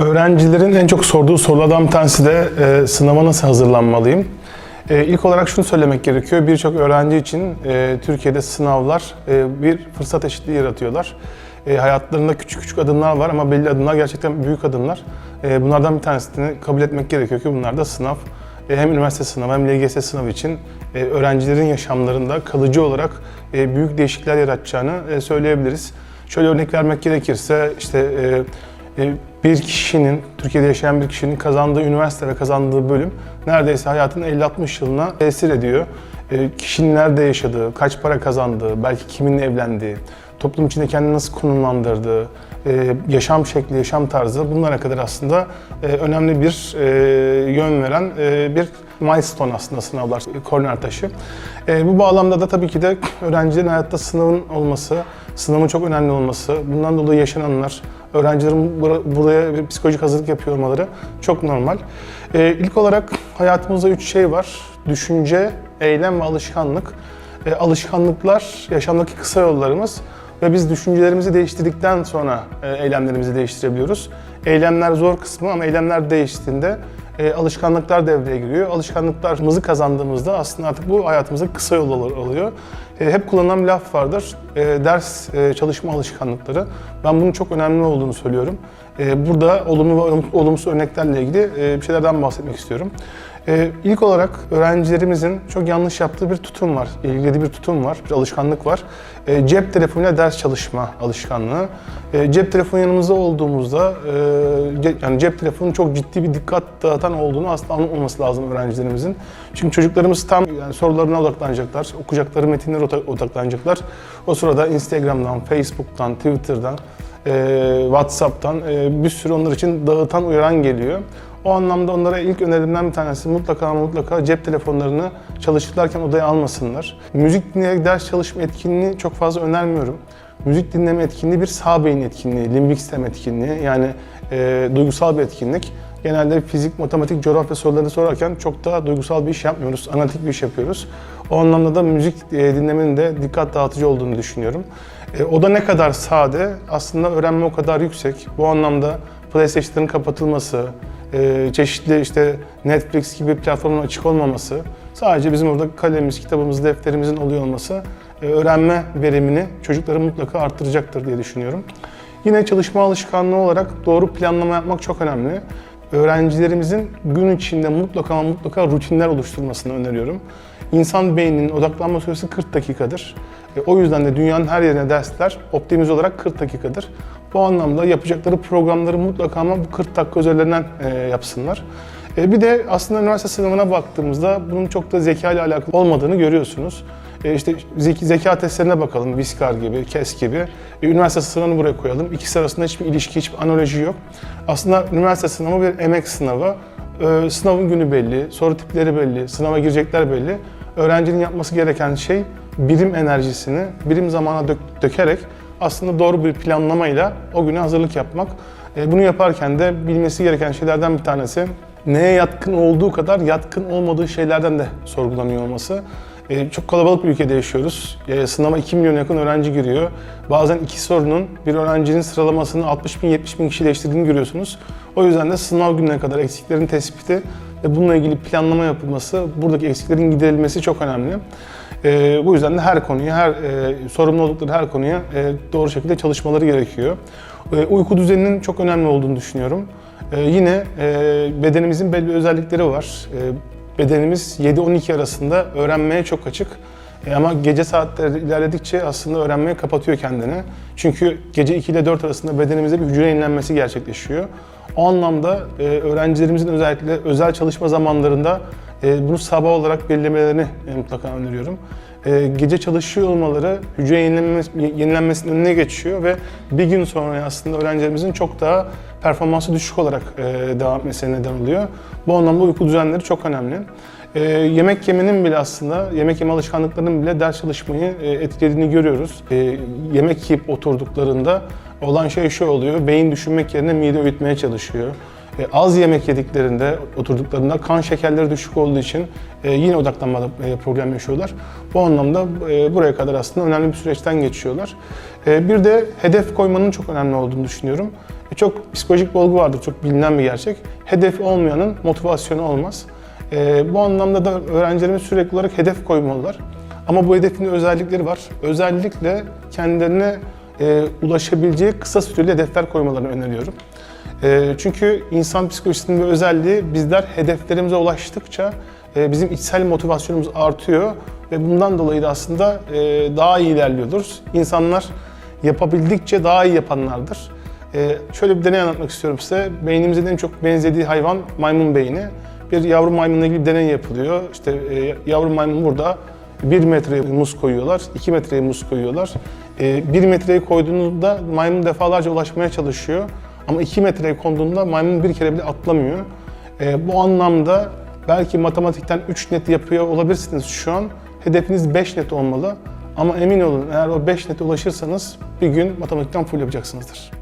Öğrencilerin en çok sorduğu sorulardan bir tanesi de e, sınava nasıl hazırlanmalıyım? E, ilk olarak şunu söylemek gerekiyor. Birçok öğrenci için e, Türkiye'de sınavlar e, bir fırsat eşitliği yaratıyorlar. E, hayatlarında küçük küçük adımlar var ama belli adımlar gerçekten büyük adımlar. E, bunlardan bir tanesini kabul etmek gerekiyor ki bunlar da sınav. E, hem üniversite sınavı hem LGS sınavı için e, öğrencilerin yaşamlarında kalıcı olarak e, büyük değişiklikler yaratacağını e, söyleyebiliriz. Şöyle örnek vermek gerekirse işte e, bir kişinin, Türkiye'de yaşayan bir kişinin kazandığı üniversite ve kazandığı bölüm neredeyse hayatının 50-60 yılına tesir ediyor. E, kişinin nerede yaşadığı, kaç para kazandığı, belki kiminle evlendiği, toplum içinde kendini nasıl konumlandırdığı, e, yaşam şekli, yaşam tarzı bunlara kadar aslında e, önemli bir e, yön veren e, bir milestone aslında sınavlar, korner taşı. E, bu bağlamda da tabii ki de öğrencilerin hayatta sınavın olması, sınavın çok önemli olması, bundan dolayı yaşananlar, öğrencilerin bura- buraya bir psikolojik hazırlık yapıyor olmaları çok normal. E, ilk olarak hayatımızda üç şey var. Düşünce, eylem ve alışkanlık. E, alışkanlıklar yaşamdaki kısa yollarımız ve biz düşüncelerimizi değiştirdikten sonra e, eylemlerimizi değiştirebiliyoruz. Eylemler zor kısmı ama eylemler değiştiğinde e, alışkanlıklar devreye giriyor. Alışkanlıklarımızı kazandığımızda aslında artık bu hayatımızda kısa yol ol- oluyor. E, hep kullanılan bir laf vardır. E, ders e, çalışma alışkanlıkları. Ben bunun çok önemli olduğunu söylüyorum. E, burada olumlu ve olum- olumsuz örneklerle ilgili e, bir şeylerden bahsetmek istiyorum. Ee, ilk olarak öğrencilerimizin çok yanlış yaptığı bir tutum var, ilgili bir tutum var, bir alışkanlık var. Ee, cep telefonuyla ders çalışma alışkanlığı. Ee, cep telefonu yanımızda olduğumuzda, e, ce- yani cep telefonunun çok ciddi bir dikkat dağıtan olduğunu aslında anlatmaması lazım öğrencilerimizin. Çünkü çocuklarımız tam yani sorularına odaklanacaklar, okuyacakları metinlere odak- odaklanacaklar. O sırada Instagram'dan, Facebook'tan, Twitter'dan, e, WhatsApp'tan e, bir sürü onlar için dağıtan uyaran geliyor. O anlamda onlara ilk önerimden bir tanesi mutlaka mutlaka cep telefonlarını çalışırlarken odaya almasınlar. Müzik dinleyerek ders çalışma etkinliğini çok fazla önermiyorum. Müzik dinleme etkinliği bir sağ beyin etkinliği, limbik sistem etkinliği yani e, duygusal bir etkinlik. Genelde fizik, matematik, coğrafya sorularını sorarken çok daha duygusal bir iş yapmıyoruz, analitik bir iş yapıyoruz. O anlamda da müzik e, dinlemenin de dikkat dağıtıcı olduğunu düşünüyorum. E, o da ne kadar sade, aslında öğrenme o kadar yüksek. Bu anlamda PlayStation'ın kapatılması, e, çeşitli işte Netflix gibi platformların açık olmaması, sadece bizim orada kalemimiz, kitabımız, defterimizin oluyor olması e, öğrenme verimini çocukların mutlaka arttıracaktır diye düşünüyorum. Yine çalışma alışkanlığı olarak doğru planlama yapmak çok önemli. Öğrencilerimizin gün içinde mutlaka mutlaka rutinler oluşturmasını öneriyorum. İnsan beyninin odaklanma süresi 40 dakikadır. E, o yüzden de dünyanın her yerine dersler optimize olarak 40 dakikadır. Bu anlamda yapacakları programları mutlaka ama bu 40 dakika üzerinden e, yapsınlar. E, bir de aslında üniversite sınavına baktığımızda bunun çok da zeka ile alakalı olmadığını görüyorsunuz. E, işte zeka testlerine bakalım, Viskar gibi, KES gibi. E, üniversite sınavını buraya koyalım. İkisi arasında hiçbir ilişki, hiçbir analoji yok. Aslında üniversite sınavı bir emek sınavı. E, sınavın günü belli, soru tipleri belli, sınava girecekler belli. Öğrencinin yapması gereken şey birim enerjisini birim zamana dök- dökerek aslında doğru bir planlamayla o güne hazırlık yapmak. E, bunu yaparken de bilmesi gereken şeylerden bir tanesi neye yatkın olduğu kadar yatkın olmadığı şeylerden de sorgulanıyor olması. E, çok kalabalık bir ülkede yaşıyoruz. E, sınava 2 milyon yakın öğrenci giriyor. Bazen iki sorunun bir öğrencinin sıralamasını 60 bin 70 bin kişi değiştirdiğini görüyorsunuz. O yüzden de sınav gününe kadar eksiklerin tespiti ve bununla ilgili planlama yapılması, buradaki eksiklerin giderilmesi çok önemli. E, bu yüzden de her konuya, her e, sorumlu oldukları her konuya e, doğru şekilde çalışmaları gerekiyor. E, uyku düzeninin çok önemli olduğunu düşünüyorum. E, yine e, bedenimizin belli özellikleri var. E, bedenimiz 7-12 arasında öğrenmeye çok açık. E, ama gece saatleri ilerledikçe aslında öğrenmeye kapatıyor kendini. Çünkü gece 2 ile 4 arasında bedenimizde bir hücre yenilenmesi gerçekleşiyor. O anlamda e, öğrencilerimizin özellikle özel çalışma zamanlarında bunu sabah olarak belirlemelerini e, mutlaka öneriyorum. E, gece çalışıyor olmaları hücre yenilenmesi, yenilenmesinin önüne geçiyor ve bir gün sonra aslında öğrencilerimizin çok daha performansı düşük olarak e, devam etmesine neden oluyor. Bu anlamda uyku düzenleri çok önemli. E, yemek yemenin bile aslında, yemek yeme alışkanlıklarının bile ders çalışmayı e, etkilediğini görüyoruz. E, yemek yiyip oturduklarında olan şey şu oluyor, beyin düşünmek yerine mide öğütmeye çalışıyor. Az yemek yediklerinde, oturduklarında kan şekerleri düşük olduğu için e, yine odaklanmada e, yaşıyorlar. Bu anlamda e, buraya kadar aslında önemli bir süreçten geçiyorlar. E, bir de hedef koymanın çok önemli olduğunu düşünüyorum. Çok psikolojik bir olgu vardır, çok bilinen bir gerçek. Hedef olmayanın motivasyonu olmaz. Bu anlamda da öğrencilerimiz sürekli olarak hedef koymalılar. Ama bu hedefin özellikleri var. Özellikle kendilerine ulaşabileceği kısa süreli hedefler koymalarını öneriyorum. E, çünkü insan psikolojisinin bir özelliği bizler hedeflerimize ulaştıkça e, bizim içsel motivasyonumuz artıyor ve bundan dolayı da aslında e, daha iyi ilerliyoruz. İnsanlar yapabildikçe daha iyi yapanlardır. E, şöyle bir deney anlatmak istiyorum size. Beynimizin en çok benzediği hayvan maymun beyni. Bir yavru maymunla ilgili bir deney yapılıyor. İşte yavru maymun burada 1 metreye muz koyuyorlar, 2 metreye muz koyuyorlar. 1 metreyi koyduğunuzda maymun defalarca ulaşmaya çalışıyor. Ama 2 metreye konduğunda maymun bir kere bile atlamıyor. E, bu anlamda belki matematikten 3 net yapıyor olabilirsiniz şu an. Hedefiniz 5 net olmalı. Ama emin olun eğer o 5 nete ulaşırsanız bir gün matematikten full yapacaksınızdır.